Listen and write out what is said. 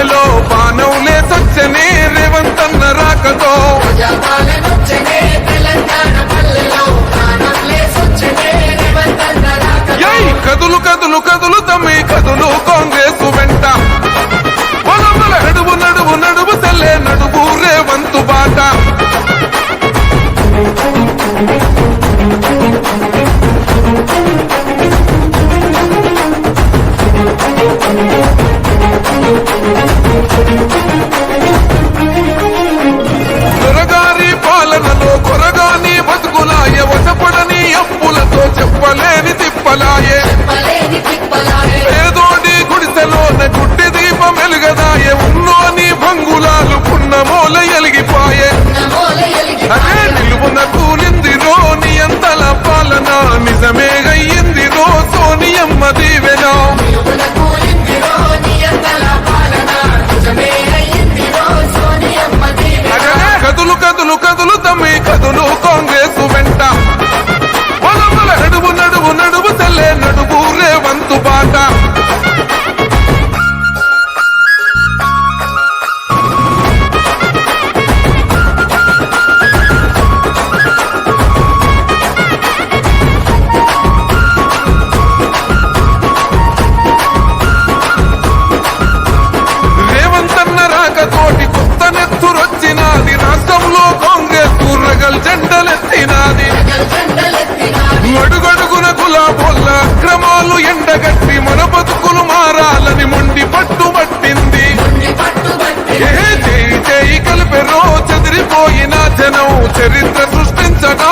lo pa కడగట్టి మన బతుకులు మారాలని మొండి పట్టుబట్టింది చేయి చేయి కలిపెరో చెదిరిపోయిన జనం. చరిత్ర సృష్టించడం